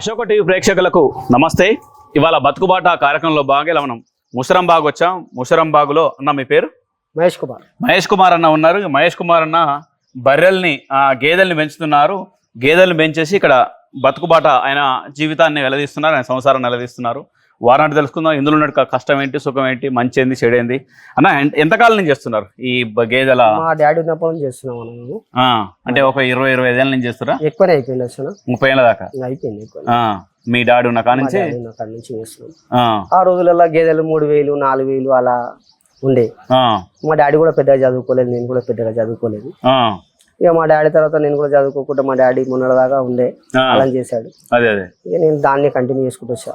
Ashoka TV ప్రేక్షకులకు నమస్తే. ఇవాళ బతుకుబాట కార్యక్రమంలో భాగంగా మనం ముషరంబాగ్ వచ్చాం. ముషరంబాగులో అన్న మీ పేరు? మహేష్ కుమార్. మహేష్ కుమార్ అన్న ఉన్నారు. మహేష్ కుమార్ అన్న బర్రెల్ని ఆ, గేదెల్ని పెంచుతున్నారు. గేదెల్ని పెంచేసి ఇక్కడ బతుకుబాట ఆయన జీవితాన్ని వెలదీస్తున్నారు. ఆయన సంసారాన్ని వెలదీస్తున్నారు వారంటి తెలుసుకుందాం. ఇందులో ఉన్న క- కష్టం ఏంటి సుఖం ఏంటి మంచి ఏంది చెడు ఏంది? అన్న ఎంతకాలం నుంచి చేస్తున్నారు ఈ గేదెల? మా డాడీ ఉన్నప్పుడు నుంచి చేస్తున్నాం మనం అంటే ఒక ఇరవై ఇరవై ఐదేళ్ళ నుంచి చేస్తారా? ఎక్కువనే అయిపోయింది వచ్చిన ముప్పై ఏళ్ళ దాకా? అయిపోయింది మీ డాడీ ఉన్న కాడ నుంచి? అక్కడి నుంచి చేస్తున్నాం. ఆ, రోజులలో గేదెలు మూడు వేలు నాలుగు వేలు అలా ఉండే. మా డాడీ కూడా పెద్దగా చదువుకోలేదు నేను కూడా పెద్దగా చదువుకోలేదు. ఇక మా డాడీ తర్వాత నేను కూడా చదువుకోకుండా మా డాడీ మొన్నటిదాకా ఉండే. అలా చేశాడు. ఇక నేను దాన్ని కంటిన్యూ చేసుకుంటూ వచ్చా.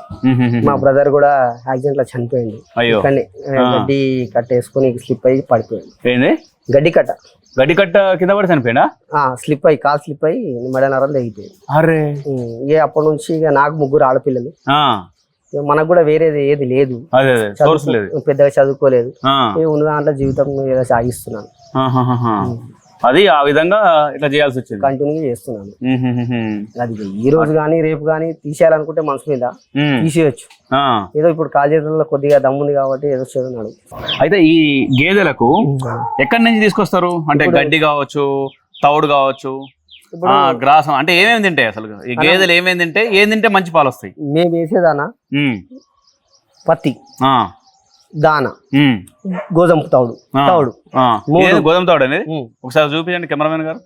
మా బ్రదర్ కూడా యాక్సిడెంట్లో చనిపోయింది కానీ గడ్డి కట్టేసుకొని స్లిప్ అయ్యి పడిపోయింది గడ్డి కట్ట. గడ్డి కట్ట కింద పడి చనిపోయినా స్లిప్ అయ్యి కాలు స్లిప్ అయ్యి మెడ నరం తెగిపోయింది. అరే. ఉమ్, ఇక అప్పటి నుంచి ఇక నాకు ముగ్గురు ఆడపిల్లలు. మనకు కూడా వేరేది ఏది లేదు. పెద్దగా చదువుకోలేదు. ఉన్న దాంట్లో జీవితం సాగిస్తున్నాను. అది ఆ విధంగా ఇట్లా చేయాల్సి వచ్చింది. కంటిన్యూ చేస్తున్నాను. అది ఈ రోజు కానీ రేపు కానీ తీసేయాలనుకుంటే మనసు మీద. తీసేయచ్చు. ఏదో ఇప్పుడు కాలేజీలో కొద్దిగా దమ్ముంది కాబట్టి ఏదో చేస్తున్నాడు. అయితే ఈ గేదెలకు ఎక్కడి నుంచి తీసుకొస్తారు? అంటే గడ్డి కావచ్చు తౌడు కావచ్చు గ్రాసం అంటే ఏమేమి తింటాయి అసలు? ఈ గేదెలు ఏమేమి తింటాయి ఏం తింటే మంచి పాలు వస్తాయి? మేము వేసేదానా. పత్తి. దాన. గోధుమ తౌడు. తౌడు. గోధుమ తౌడు అనేది? ఒకసారి చూపించండి కెమెరామెన్ గారు.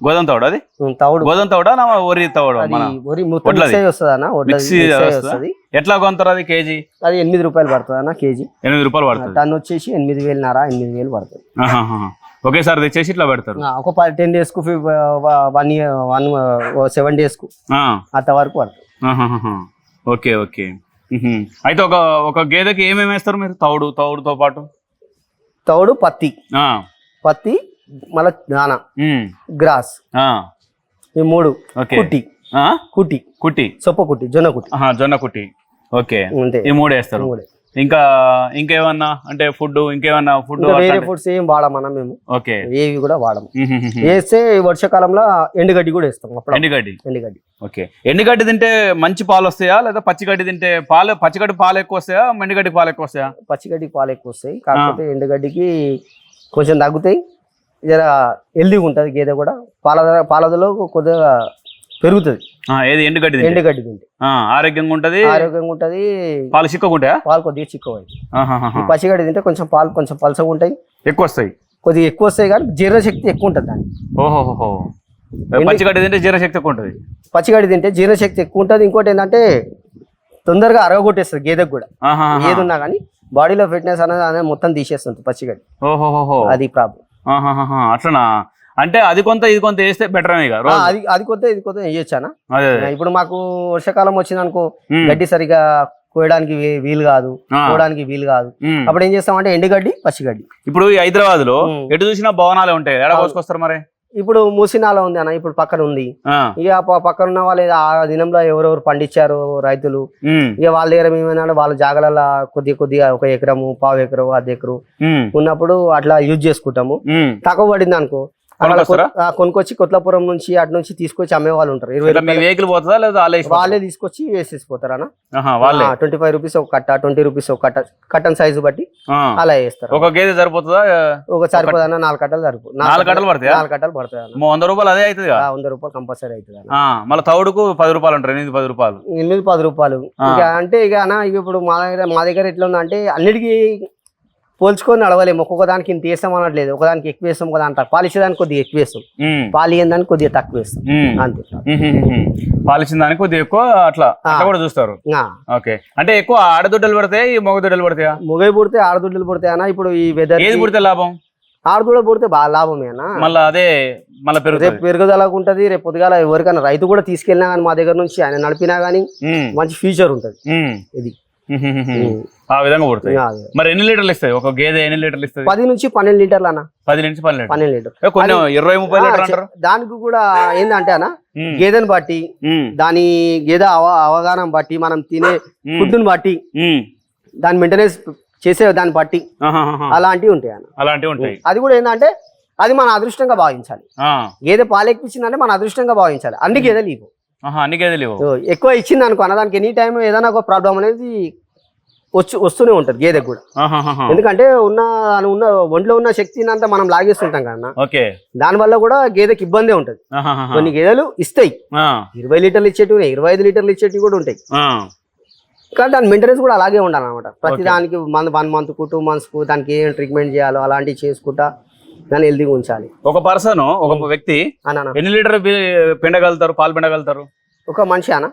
గోధుమ తౌడు అది? తౌడు. గోధుమ తౌడా వరి తౌడు? వస్తుందా? ఎట్లా కొంటారు అది కేజీ? అది ఎనిమిది రూపాయలు పడుతుంది అన్న కేజీ. ఎనిమిది రూపాయలు పడుతుంది. టన్ వచ్చేసి ఎనిమిది వేలున్నర ఎనిమిది వేలు పడుతుంది. ఒకేసారి తెచ్చేసి ఇట్లా పెడతారు. ఒక పది టెన్ డేస్కు వన్ ఇయర్ వన్ సెవెన్ డేస్కు ఆ. అంత వరకు పడుతుంది. Okay okay. అయితే ఒక ఒక గేదెకి ఏమేమి వేస్తారు మీరు? తౌడు తౌడుతో పాటు? తౌడు పత్తి. పత్తి మళ్ళీ దాన. గ్రాస్. ఈ మూడు. కుట్టి. ఆ? కుట్టి. కుట్టి. సొప్ప కుట్టి జొన్న కుట్టి. జొన్న కుట్టి. ఓకే. ఈ మూడు వేస్తారు. మూడే. ఇంకా ఇంకేమన్నా? అంటే ఫుడ్ ఇంకేమన్నా ఫుడ్ వేరే ఫుడ్స్ ఏం వాడమన్నా మేము? ఓకే. ఏవి కూడా వాడము. వేస్తే వర్షాకాలంలో ఎండుగడ్డి కూడా వేస్తాం అప్పుడు ఎండుగడ్డి? ఎండుగడ్డి. ఓకే. ఎండుగడ్డి తింటే మంచి పాలు వస్తాయా? లేదా పచ్చిగడ్డి తింటే పాలు పచ్చిగడ్డి పాలు ఎక్కువ వస్తాయా? ఎండుగడ్డి పాలు ఎక్కువ వస్తాయా? పచ్చిగడ్డికి పాలు ఎక్కువ వస్తాయి. కాకపోతే ఎండుగడ్డికి కొంచెం తగ్గుతాయి. జర హెల్దీగా ఉంటుంది గేదె కూడా. పాల పాలదలో కొద్దిగా పెరుగుతుంది. ఏది? ఎండుగడ్డి ఎండుగడ్డి తింటే. ఆరోగ్యంగా ఉంటది? ఆరోగ్యంగా ఉంటుంది. పాలు చిక్కకుంటాయా? పాలు కొద్దిగా. ఈ పచ్చిగడ్డి తింటే కొంచెం పాలు కొంచెం పలసగా ఉంటాయి. ఎక్కువ వస్తాయి కొద్దిగా ఎక్కువ వస్తాయి కానీ జీర్ణశక్తి ఎక్కువ ఉంటుంది దానికి ఓహోహో పచ్చిగడ్డి తింటే జీర్ణశక్తి ఎక్కువ ఉంటుంది పచ్చిగడ్డి తింటే జీర్ణశక్తి ఎక్కువ ఉంటుంది ఇంకోటి ఏంటంటే తొందరగా అరగొట్టేస్తుంది గేదెకు కూడా. ఏది ఉన్నా కానీ బాడీలో ఫిట్నెస్ అనేది మొత్తం తీసేస్తుంది పచ్చిగడ్డి ఓహోహో అది ప్రాబ్లం. అట్లనా? అంటే అది కొంత ఇది కొంత వేస్తే బెటర్ అది అది కొత్త ఇది కొత్త వేయొచ్చానా ఇప్పుడు మాకు వర్షాకాలం వచ్చింది అనుకో. గడ్డి సరిగా కోయడానికి వీలు కాదు. కోయడానికి వీలు కాదు. అప్పుడు ఏం చేస్తామంటే ఎండుగడ్డి పచ్చిగడ్డి ఇప్పుడు హైదరాబాద్లో. ఎటు చూసినా భవనాలే ఉంటాయి ఎడ కోసుకొస్తారు మరి ఇప్పుడు మూసినాల ఉంది అన్న ఇప్పుడు పక్కన ఉంది. ఇక పక్కన ఉన్న వాళ్ళు ఆ దినంలో ఎవరెవరు పండించారు రైతులు. ఇక వాళ్ళ దగ్గర మేమేమన్నా వాళ్ళ జాగలలో కొద్ది కొద్దిగా ఒక ఎకరము పావు ఎకరం అర్ధ ఎకరం. ఉన్నప్పుడు అట్లా యూజ్ చేసుకుంటాము. తక్కువ పడింది అనుకో అక్కడ కొనుక్కొస్తారా? కొ- ఆ, కొనుక్కొచ్చి కొట్లపురం నుంచి అటు నుంచి తీసుకొచ్చి అమ్మే వాళ్ళు ఉంటారు. ఇరవై వెహికల్ పోతుందా లేదా వాళ్ళే తీసుకొచ్చి వేసేసిపోతారు అన్న. ట్వంటీ ఫైవ్ రూపీస్ ఒక కట్ట ట్వంటీ రూపీస్ ఒక కట్ట. కట్టన్ సైజు బట్టి. అలా వేస్తారు. ఒక గేదె సరిపోతుందా? ఒక సరిపోదన్న నాలుగు కట్టలు సరిపో నాలుగు కట్టలు పడతాయా? నాలుగు కట్టలు పడతాయి వంద రూపాయలు అదే అవుతుంది వంద రూపాయలు కంపల్సరీ అవుతుంది మళ్ళీ తౌడుకు పది రూపాయలు ఉంటారు ఎనిమిది పది రూపాయలు. ఎనిమిది పది రూపాయలు. ఇక అంటే ఇక అన్న ఇప్పుడు మా దగ్గర మా దగ్గర ఎట్లా ఉందంటే అన్నిటికీ పోల్చుకొని నడవలేము ఒక్కొక్క దానికి ఇంత వేస్తాం అనట్లేదు ఒకదానికి ఎక్కువ వేస్తాం ఒక దానికి తక్కువ. పాలు ఇచ్చేదానికి కొద్దిగా ఎక్కువ వేస్తాం ఉమ్. పాలు ఇయ్యడానికి కొద్దిగా తక్కువ వేస్తాం. అంతే ఉమ్, ఉమ్, ఉమ్. పాలు ఇచ్చిన దానికి కొద్దిగా ఎక్కువ అట్లా అట్లా కూడా చూస్తారు. ఓకే అంటే ఎక్కువ ఆడదుడ్డలు పడతాయి మగ దుడ్డలు పడతాయా మొగై పుడితే ఆడదుడ్డలు అన్న ఇప్పుడు ఈ వెదర్ ఏది పుడితే లాభం ఆడదూడ పుడితే బాగా లాభమే అన్న మళ్ళీ అదే మళ్ళీ రేపు పెరుగుదలకు ఉంటది రేపు పొద్దుగాల ఎవరికైనా రైతు కూడా తీసుకెళ్ళినా కానీ మా దగ్గర నుంచి ఆయన నడిపినా కానీ. మంచి ఫ్యూచర్ ఉంటది. ఇది. ఆ విధంగా పుడతాయి. మరి ఎన్ని లీటర్లు ఇస్తాయి? ఒక గేదె ఎన్ని లీటర్లు ఇస్తుంది? పది నుంచి పన్నెండు లీటర్లు అన్న. పది నుంచి పన్నెండు పన్నెండు లీటర్ కొన్ని ఇరవై ముప్పై అంటారు? దానికి కూడా ఏంటంటే అన్న. గేదెని బట్టి. దాని గేదె అవ అవగాహన బట్టి మనం తినే. ఫుడ్ని బట్టి. దాని మెయింటెనెన్స్ చేసే దాన్ని బట్టి. అలాంటివి ఉంటాయి అన్న. అలాంటివి ఉంటాయి. అది కూడా ఏంటంటే అది మన అదృష్టంగా భావించాలి. గేదె పాలు ఎక్కించిందంటే మన అదృష్టంగా భావించాలి. అన్ని గేదెలు ఇవ్వు అన్ని గేదెలు ఎక్కువ ఇచ్చింది అనుకో అన్న దానికి ఎనీ టైం ఏదైనా ఒక ప్రాబ్లం అనేది వచ్చి వస్తూనే ఉంటుంది గేదెకు కూడా. ఎందుకంటే ఉన్న దాని ఉన్న ఒంట్లో ఉన్న శక్తిని అంతా మనం లాగేస్తుంటాం కదా ఓకే. దానివల్ల కూడా గేదెకి ఇబ్బందే ఉంటుంది. కొన్ని గేదెలు ఇస్తాయి. ఇరవై లీటర్లు ఇచ్చేటివి ఇరవై ఐదు లీటర్లు ఇచ్చేటివి కూడా ఉంటాయి. కానీ దాని మెయింటెనెన్స్ కూడా అలాగే ఉండాలి అనమాట ప్రతి. దానికి వన్ వన్ మంత్కు టూ మంత్స్కు దానికి ఏం ట్రీట్మెంట్ చేయాలో అలాంటివి చేసుకుంటా దాన్ని హెల్తీగా ఉంచాలి. ఒక పర్సన్ ఒక వ్యక్తి ఎన్ని లీటర్ పిండగలుగుతారు పాలు పిండగలుగుతారు? ఒక మనిషి అన్న.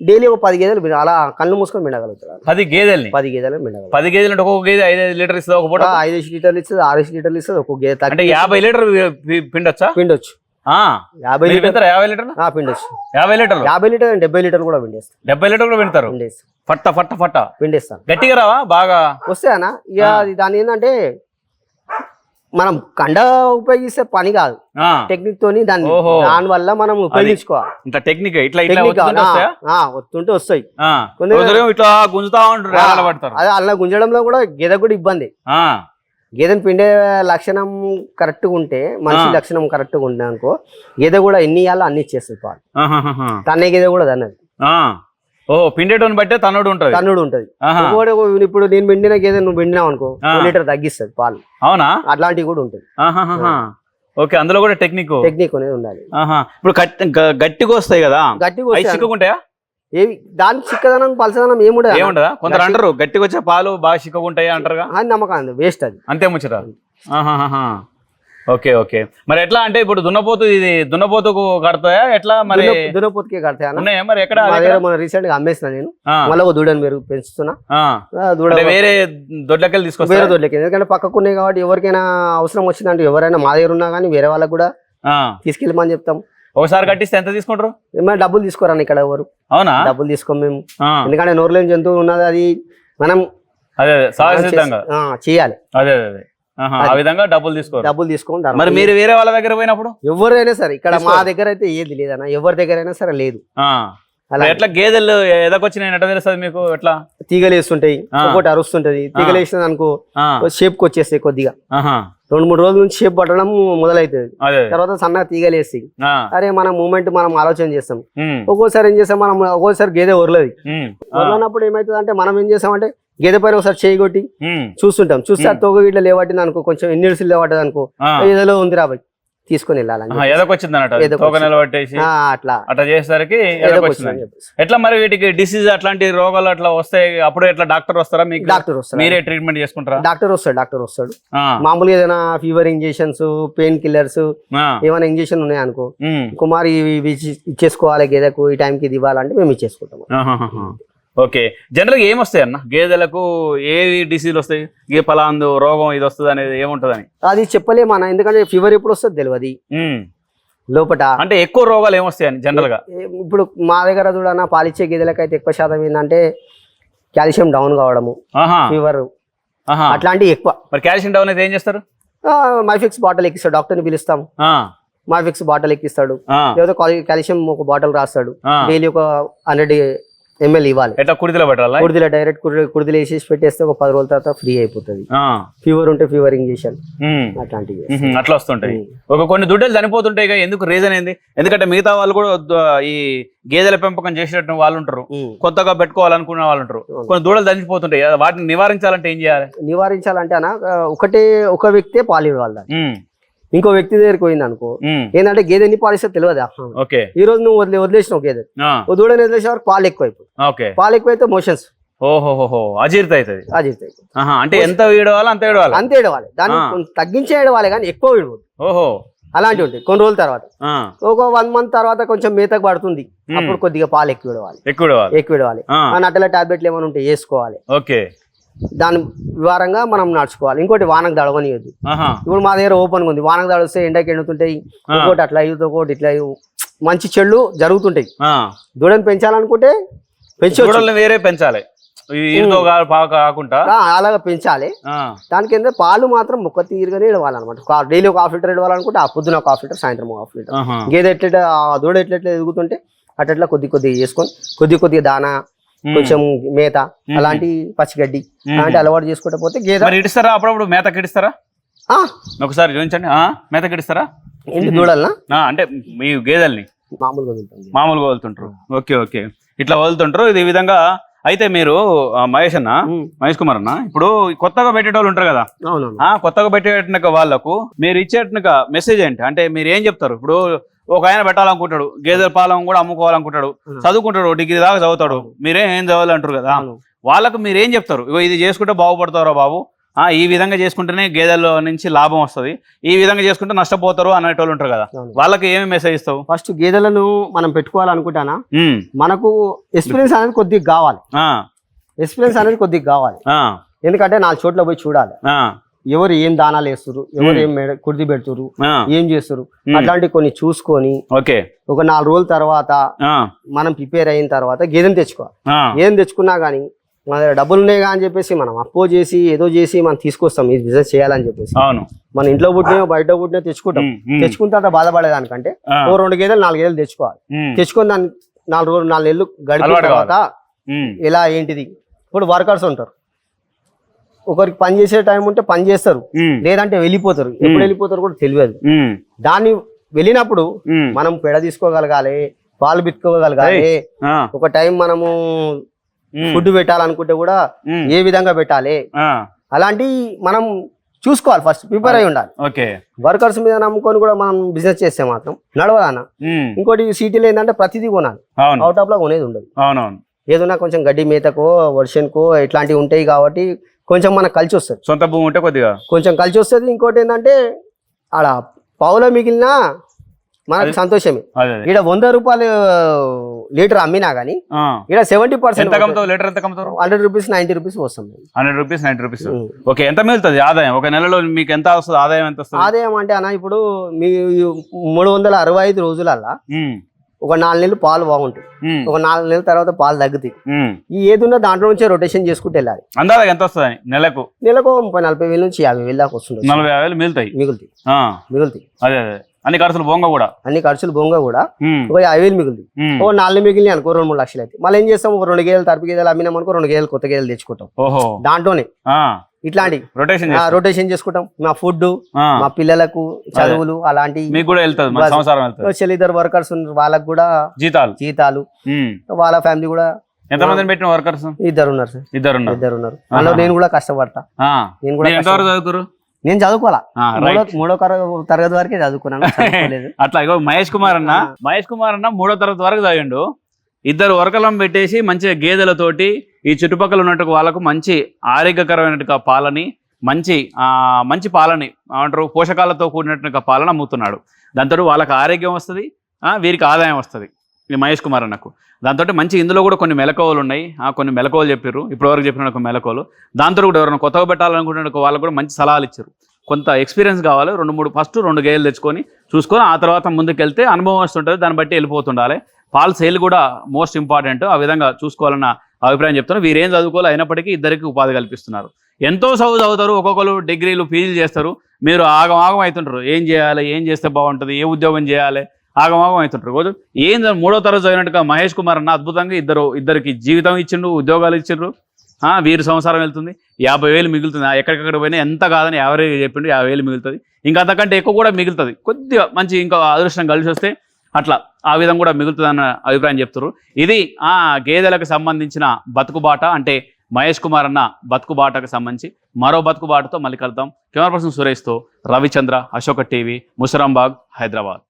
డైలీ ఒక పది గేదెలు పిండ- అలా కళ్ళు మూసుకొని పిండగలుగుతాడు పది గేదెల్ని? పది గేదెలు పిండగలుగుతాడు పది గేదెలు అంటే ఒక్కొక్క గేదె ఐదు ఐదు లీటర్ ఇస్తుంది ఒక పూట ఐదు లీటర్లు ఇస్తుంది ఆరు లీటర్లు ఇస్తుంది ఒక్కొక్క గేదె అంటే యాభై లీటర్ పిండొచ్చా? పిండొచ్చు. యాభై మీరు లీటర్ యాభై లీటర్ పిండొచ్చు. యాభై లీటర్లు? యాభై లీటర్ డెబ్బై లీటర్ కూడా పిండేస్తాను డెబ్బై లీటర్ కూడా పిండుతారు? పిండేస్తాను ఫట్ట ఫట్ట ఫట్ట. పిండేస్తాను గట్టిగా రావా? బాగా? వస్తే అన్న ఇక దాని ఏంటంటే మనం కండ ఉపయోగిస్తే పని కాదు. టెక్నిక్ తోని దాన్ని. దాని వల్ల మనం ఉపయోగించుకోవాలి. ఇంత టెక్నిక్ ఇట్లా వస్తుంటే వస్తాయి? ఇట్లా గుంజుతా ఉంటారు అదే అలా గుంజడంలో కూడా గేదె కూడా ఇబ్బంది. గేదెని పిండే లక్షణం కరెక్ట్గా ఉంటే మనిషి. లక్షణం కరెక్ట్గా ఉంటే అనుకో గేదె కూడా ఎన్ని ఇయ్యాలో అన్ని ఇచ్చేస్తుంది పాలు. తన్నే గేదె కూడా తన్నది. ఓ పిండేటోని బట్టే తన్నుడు ఉంటది తన్నుడు ఉంటది ఇప్పుడు నేను పిండిన గేదె నువ్వు పిండినావు అనుకో లీటర్ తగ్గిస్తుంది పాలు. అవునా? అట్లాంటివి కూడా ఉంటుంది. ఓకే అందులో కూడా టెక్నిక్. టెక్నిక్ అనేది ఉండాలి. ఇప్పుడు గట్టిగా వస్తాయి కదా? గట్టిగా చిక్కుకుంటాయా? ఏవి దానికి చిక్కదనం పలసదనం ఏముండదు ఏముండదా? కొందరు అంటారు గట్టిగా వచ్చే పాలు బాగా చిక్కుకుంటాయి అంటారుగా? అని నమ్మకం వేస్ట్ అది. అంతే ముచ్చట. Okay okay. మరి ఎట్లా అంటే ఇప్పుడు దున్నపోతు ఇది దున్నపోతుకు కడతాయా? ఎట్లా మరి దున్న- దున్నపోతుకే కడతాయి ఉన్నాయా మరి ఎక్కడ? మన రీసెంట్గా అమ్మేసిన నేను. మళ్ళీ ఒక దూడని మీరు పెంచుతున్నా. దూడ వేరే దొడ్లకెళ్ళి వేరే తీసుకొస్తా దొడ్లకి ఎందుకంటే పక్కకు ఉన్నాయి కాబట్టి ఎవరికైనా అవసరం వచ్చిందంటే ఎవరైనా మా దగ్గర ఉన్నా కానీ వేరే వాళ్ళకి కూడా తీసుకెళ్ళమని చెప్తాం. ఒకసారి కట్టిస్తే ఎంత తీసుకుంటారు? ఏమైనా డబ్బులు తీసుకోరని ఇక్కడ ఎవరు? అవునా? డబ్బులు తీసుకోం మేము. ఎందుకంటే నోరులేని జంతువు ఉన్నది అది మనం అదే చేయాలి. అదే అదే. ఆ విధంగా డబ్బులు తీసుకోరు. డబ్బులు తీసుకొని ధర్మం మరి మీరు వేరే వాళ్ళ దగ్గర పోయినప్పుడు? ఎవరైనా సరే ఇక్కడ మా. దగ్గర అయితే ఏది లేదన్న ఎవరి దగ్గర అయినా సరే లేదు. అలా. ఎట్లా గేదెలు ఎదకొచ్చినాయి ఎట్లా తెలుస్తుంది మీకు? ఎట్లా? తీగలు వేస్తుంటాయి ఆ. ఒకటి అరుస్తుంటది. తీగలు వేసినది అనుకో ఆ, షేప్కి వచ్చేస్తాయి కొద్దిగా. రెండు మూడు రోజుల నుంచి షేప్ పట్టడం మొదలవుతుంది అదే. తర్వాత సన్నగా తీగలు వేస్తాయి ఆ, అరే మన మూమెంట్ మనం ఆలోచన చేస్తాం. ఒక్కోసారి ఏం చేస్తాం మనం ఒక్కోసారి గేదె ఒరలేదు ఆ, ఒరలనప్పుడు ఏమవుతుంది అంటే మనం ఏం చేస్తామంటే గేదె పైన ఒకసారి చేయి కొట్టి ఉమ్, చూస్తుంటాం. చూస్తే ఆ తోక ఇట్లా లేవట్టింది అనుకో కొంచెం ఎన్ని ఇడుసులు లేవట్టదు అనుకో ఏదో ఉంది రాబాయ్ తీసుకొని వెళ్ళాలని ఎదకొచ్చింది అట్లా. అట్లా చేసేసరికి ఎట్లా మరి వీటికి డిసీజ్ అట్లాంటి రోగాలు అట్లా వస్తాయి అప్పుడు ఎట్లా డాక్టర్ వస్తారా మీకు? డాక్టర్ వస్తాడు. మీరే ట్రీట్మెంట్ చేసుకుంటారా? డాక్టర్ వస్తాడు డాక్టర్ వస్తాడు. మామూలుగా ఏదైనా ఫీవర్ ఇంజెక్షన్స్ పెయిన్ కిల్లర్స్ ఏమైనా ఇంజెక్షన్ ఉన్నాయనుకో ఉమ్, కుమారి ఇవి ఇవి ఇచ్చి- ఇచ్చేసుకోవాలి గేదెకు ఈ టైంకి ఇది ఇవ్వాలంటే మేము ఇచ్చేసుకుంటాం. ఓకే. జనరల్గా ఏమొస్తాయి అన్న? గేదెలకు ఏవి డిసీజ్ వస్తాయి? ఏ పలాందు రోగం ఇది వస్తుంది అనేది ఏముంటదని? అది చెప్పలేమన్నా ఎందుకంటే ఫీవర్ ఎప్పుడు వస్తుంది తెలియదు లోపట అంటే ఎక్కువ రోగాలు ఏమొస్తాయని జనరల్గా ఏ- ఇప్పుడు మా దగ్గర చూడన్నా పాలిచ్చే గేదెలకైతే ఎక్కువ శాతం ఏంటంటే కాల్షియం డౌన్ కావడము ఫీవర్ అట్లాంటివి ఎక్కువ. మరి కాల్షియం డౌన్ అయితే ఏం చేస్తారు? మైఫిక్స్ బాటిల్ ఎక్కిస్తాడు. డాక్టర్ని పిలుస్తాం. మైఫిక్స్ బాటిల్ ఎక్కిస్తాడు. లేకపోతే కాల్- కాల్షియం ఒక బాటిల్ రాస్తాడు. డైలీ ఒక హండ్రెడ్ ఎంఎల్ ఇవ్వాలి. ఎట్లా పెట్టాలా? కుడిదిలో డైరెక్ట్ కుడిదిలో వేసేసి పెట్టేస్తే ఒక పది రోజుల తర్వాత ఫ్రీ అయిపోతుంది. ఫీవర్ ఉంటే ఫీవర్ ఇంజెక్షన్ అట్లాంటివి అట్లా వస్తుంటాయి. ఒక కొన్ని దుడ్డలు చనిపోతుంటాయి ఎందుకు రీజన్ ఏంది? ఎందుకంటే మిగతా వాళ్ళు కూడా ఈ గేదెల పెంపకం చేసేటట్టు వాళ్ళు ఉంటారు. కొత్తగా పెట్టుకోవాలనుకున్న వాళ్ళు ఉంటారు. కొన్ని దూడలు చనిపోతుంటాయి. వాటిని నివారించాలంటే ఏం చేయాలి? నివారించాలంటే అన్న ఒకటే ఒక వ్యక్తే పాలు ఇవ్వాలి ఇంకో వ్యక్తి దగ్గరికి పోయింది అనుకో ఏంటంటే గేదె ఎన్ని పాలు ఇస్తే తెలియదు ఈ రోజు నువ్వు వదిలే వదిలేసినావు గేదె. ఓ దూడని వదిలేసే వరకు పాలు ఎక్కువైపోయి ఓకే. పాలు మోషన్స్. అజీర్త అవుతుంది అది అవుతాయి. ఆహా, అంటే ఎంత అంత వీడవాలి అంతే ఏడవాలి దాన్ని తగ్గించే ఏడవాలి కానీ ఎక్కువ విడవద్దు ఓహో. అలాంటివి ఉంటాయి కొన్ని రోజుల తర్వాత. ఒక వన్ మంత్ తర్వాత కొంచెం మేతకు పడుతుంది. అప్పుడు కొద్దిగా పాలు ఎక్కువ ఎక్కువ ఎక్కువ ఆ నట్టల టాబ్లెట్లు ఏమైనా ఉంటే వేసుకోవాలి. ఓకే. దాని వివరంగా మనం నడుచుకోవాలి. ఇంకోటి వానకు దడవనియద్దు ఇప్పుడు మా దగ్గర ఓపెన్ ఉంది. వానకు దడిస్తే ఎండకి ఎండుతుంటాయి. ఇంకోటి అట్లా అయ్యి ఒకటి ఇట్లా. మంచి చెళ్ళు జరుగుతుంటాయి. దూడని పెంచాలనుకుంటే దూడల్ని వేరే పెంచాలి. కాకుండా. అలాగా పెంచాలి. దానికి ఏంటంటే పాలు మాత్రం ముక్క తీరుగానే ఇవ్వాలన్నమాట డైలీ ఒక హాఫ్ లీటర్ ఇవ్వాలనుకుంటే ఆ పొద్దున ఒక హాఫ్ లీటర్ సాయంత్రం ఒక హాఫ్ లీటర్. గేదె ఎట్లా ఆ దూడ ఎట్లెట్లా ఎదుగుతుంటే అట్లా కొద్ది కొద్దిగా చేసుకొని కొద్ది కొద్దిగా దానా. కొంచెం మేత అలాంటి పచ్చిగడ్డి అలాంటి అలవాటు చేసుకుంటే పోతే గేదె ఇడిస్తారా అప్పుడప్పుడు? మేత కిడిస్తారా? ఒకసారి చూపించండి. మేత కిడిస్తారా? ఏంటి దూడలనా? అంటే మీ గేదెల్ని? మామూలుగా మామూలుగా వదులుతుంటారు. Okay okay. ఇట్లా వదులుతుంటారు. ఇది విధంగా అయితే మీరు మహేష్ అన్న మహేష్ కుమార్ అన్న ఇప్పుడు కొత్తగా పెట్టేటోళ్ళు ఉంటారు కదా? కొత్తగా పెట్టేటనక వాళ్ళకు మీరు ఇచ్చేటనక మెసేజ్ ఏంటి? అంటే మీరు ఏం చెప్తారు? ఇప్పుడు ఒక ఆయన పెట్టాలనుకుంటాడు గేదెల పాలం కూడా అమ్ముకోవాలనుకుంటాడు. చదువుకుంటాడు డిగ్రీ దాకా చదువుతాడు. మీరేం ఏం చదవాలంటారు కదా. వాళ్ళకు మీరు ఏం చెప్తారు? ఇగో ఇది చేసుకుంటే బాగుపడతారా బాబు. ఆ ఈ విధంగా చేసుకుంటేనే గేదెల నుంచి లాభం వస్తది. ఈ విధంగా చేసుకుంటే నష్టపోతారు అనేటోళ్ళు ఉంటారు కదా. వాళ్ళకి ఏమి మెసేజ్ ఇస్తావు? ఫస్ట్ గేదెలను మనం పెట్టుకోవాలనుకుంటానా? మనకు ఎక్స్పీరియన్స్ అనేది కొద్దిగా కావాలి. ఎక్స్పీరియన్స్ అనేది కొద్దిగా కావాలి. ఎందుకంటే నాలుగు చోట్ల పోయి చూడాలి. ఎవరు ఏం దానాలు వేస్తారు ఎవరు. ఏం కుర్ది పెడుతురు ఏం చేస్తారు అట్లాంటి కొన్ని చూసుకొని ఓకే. ఒక నాలుగు రోజుల తర్వాత మనం ప్రిపేర్ అయిన తర్వాత గేదెని తెచ్చుకోవాలి. ఏం తెచ్చుకున్నా కానీ మన దగ్గర డబ్బులు ఉన్నాయి అని చెప్పేసి మనం అప్పో చేసి ఏదో చేసి మనం తీసుకొస్తాం ఈ బిజినెస్ చేయాలని చెప్పేసి. అవును. మన ఇంట్లో పుట్టిన బయట పుట్టిన తెచ్చుకుంటాం. తెచ్చుకున్న తర్వాత బాధపడేదానికంటే ఓ రెండు గేదెలు నాలుగు గేదెలు తెచ్చుకోవాలి. తెచ్చుకొని దాన్ని నాలుగు రోజులు నాలుగు నెలలు గడిపిన తర్వాత ఎలా ఏంటిది? ఇప్పుడు వర్కర్స్ ఉంటారు. ఒకరికి పని చేసే టైం ఉంటే పని చేస్తారు. లేదంటే వెళ్ళిపోతారు. ఎప్పుడు వెళ్ళిపోతారు కూడా తెలియదు. దాన్ని వెళ్ళినప్పుడు మనం పెడ తీసుకోగలగాలి పాలు బిత్తుకోగలగాలి ఒక టైం మనము ఫుడ్ పెట్టాలనుకుంటే కూడా ఏ విధంగా పెట్టాలి? అలాంటి మనం చూసుకోవాలి ఫస్ట్ ప్రిపేర్ అయి ఉండాలి. ఓకే. వర్కర్స్ మీద నమ్ముకొని కూడా మనం బిజినెస్ చేస్తే మాత్రం నడవదాన ఉమ్, ఇంకోటి సిటీలో ఏంటంటే ప్రతిదీ కొనాలి. అవుట్ ఆఫ్లో కొనేది ఉండదు. అవునవును. ఏదైనా కొంచెం గడ్డి మేతకో వర్షన్కో ఇట్లాంటివి ఉంటాయి కాబట్టి కొంచెం మనకు కలిసి వస్తుంది. సొంత భూమి ఉంటే కొద్దిగా. కొంచెం కలిసి వస్తుంది. ఇంకోటి ఏంటంటే ఆడ పావులో మిగిలిన మనకు సంతోషమే. ఈడ వంద రూపాయలు లీటర్ అమ్మినా కానీ ఈడ సెవెంటీ ఎంత పర్సెంట్ లీటర్ ఎంత హండ్రెడ్ రూపీస్ నైన్టీ రూపీస్ వస్తుంది hundred rupees ninety rupees. Okay ఎంత మిగులుతుంది ఆదాయం? ఒక నెలలో మీకు ఎంత వస్తుంది? ఆదాయం ఎంత వస్తుంది? ఆదాయం అంటే అన్న ఇప్పుడు మీ మూడు వందల అరవై ఐదు రోజులల్లా ఒక నాలుగు నెలలు పాలు బాగుంటాయి. ఒక నాలుగు నెలల తర్వాత పాలు తగ్గుతాయి. ఈ ఏదున్నా దాంట్లో నుంచే రొటేషన్ చేసుకుంటూ వెళ్ళాలి. అందాక ఎంత వస్తుంది నెలకు? నెలకు ముప్పై నలభై వేల నుంచి యాభై వేల దాకా వస్తుంది నలభై యాభై వేలు మిగులుతాయి. మిగులుతాయి. మిగులుతాయి. అదే అదే. అన్ని ఖర్చులు బొంగ కూడా? అన్ని ఖర్చులు బొంగ కూడా. ఒక యాభై వేలు ఉమ్. ఓ నాలుగు మిగిలిన అనుకో రెండు మూడు లక్షలు అయితే. మళ్ళీ ఏం చేస్తాం? ఒక రెండు గేదెలు తరపు గేదెలు అమ్మినాం అనుకో రెండు గేదెలు కొత్త గేదెలు తెచ్చుకుంటాం. దాంట్లోనే ఇట్లాంటి రొటేషన్ రొటేషన్ చేసుకుంటాం. మా ఫుడ్ మా పిల్లలకు చదువులు అలాంటి మీకు కూడా వెళ్తుంది చెల్లిద్దరు వర్కర్స్ ఉన్నారు వాళ్ళకు కూడా జీతాలు. జీతాలు. వాళ్ళ ఫ్యామిలీ కూడా పెట్టిన వర్కర్స్ ఇద్దరు ఉన్నారు సార్ ఇద్దరు ఉన్నారు. ఇద్దరు ఉన్నారు. అందులో నేను కూడా కష్టపడతా. నేను కూడా చదువుకురు నేను చదువుకోవాలా? మూడో తరగతి వరకే చదువుకున్నాను అట్లా ఇగో మహేష్ కుమార్ అన్న. మహేష్ కుమార్ అన్న మూడో తరగతి వరకు చదివిండు. ఇద్దరు వర్కలను పెట్టేసి మంచిగా గేదెలతోటి ఈ చుట్టుపక్కల ఉన్నట్టు వాళ్ళకు మంచి ఆరోగ్యకరమైన పాలని మంచి ఆ, మంచి పాలని ఏమంటారు పోషకాలతో కూడినట్టు పాలన అమ్ముతున్నాడు. దాంతో వాళ్ళకి ఆరోగ్యం వస్తుంది వీరికి ఆదాయం వస్తుంది. మహేష్ కుమార్ అన్నకు. దాంతో మంచి ఇందులో కూడా కొన్ని మెలకువలు ఉన్నాయి. ఆ, కొన్ని మెలకువలు చెప్పారు ఇప్పటివరకు చెప్పిన ఒక మెలకువలు. దాంతో కూడా ఎవరైనా కొత్తగా పెట్టాలనుకుంటున్న వాళ్ళకు కూడా మంచి సలహాలు ఇచ్చారు. కొంత ఎక్స్పీరియన్స్ కావాలి. రెండు మూడు ఫస్ట్ రెండు గేలు తెచ్చుకొని చూసుకొని ఆ తర్వాత ముందుకెళ్తే అనుభవం వస్తుంటుంది. దాన్ని బట్టి వెళ్ళిపోతుండాలి. పాల సేల్ కూడా మోస్ట్ ఇంపార్టెంట్ ఆ విధంగా చూసుకోవాలన్న అభిప్రాయం చెప్తున్నారు. వీరేం చదువుకోవాలి అయినప్పటికీ ఇద్దరికి ఉపాధి కల్పిస్తున్నారు. ఎంతో చదువు చదువుతారు. ఒక్కొక్కరు డిగ్రీలు పీజీలు చేస్తారు. మీరు ఆగం ఆగం అవుతుంటారు. ఏం చేయాలి? ఏం చేస్తే బాగుంటుంది? ఏ ఉద్యోగం చేయాలి? ఆగమాగం అవుతుంటారు. రోజు ఏం మూడో తరగతి చదివినట్టుగా మహేష్ కుమార్ అన్న అద్భుతంగా ఇద్దరు ఇద్దరికి జీవితం ఇచ్చిండ్రు ఉద్యోగాలు ఇచ్చిండ్రు. వీరు వీరి వెళ్తుంది. యాభై వేలు మిగులుతుంది. ఎక్కడికక్కడ పోయినా ఎంత కాదని యావరేజ్ చెప్పిండు యాభై వేలు మిగులుతుంది. ఇంకా అంతకంటే ఎక్కువ కూడా మిగులుతుంది. కొద్దిగా మంచి ఇంకా అదృష్టం కలిసి వస్తే అట్లా ఆ విధంగా కూడా మిగులుతుంది అన్న అభిప్రాయం చెప్తారు ఇది ఆ గేదెలకు సంబంధించిన బతుకుబాట అంటే మహేష్ కుమార్ అన్న బతుకుబాటకు సంబంధించి మరో బతుకుబాటతో మళ్ళీ కలుద్దాం. కెమెరా పర్సన్ సురేష్తో రవిచంద్ర అశోక టీవీ ముసరాంబాగ్ హైదరాబాద్.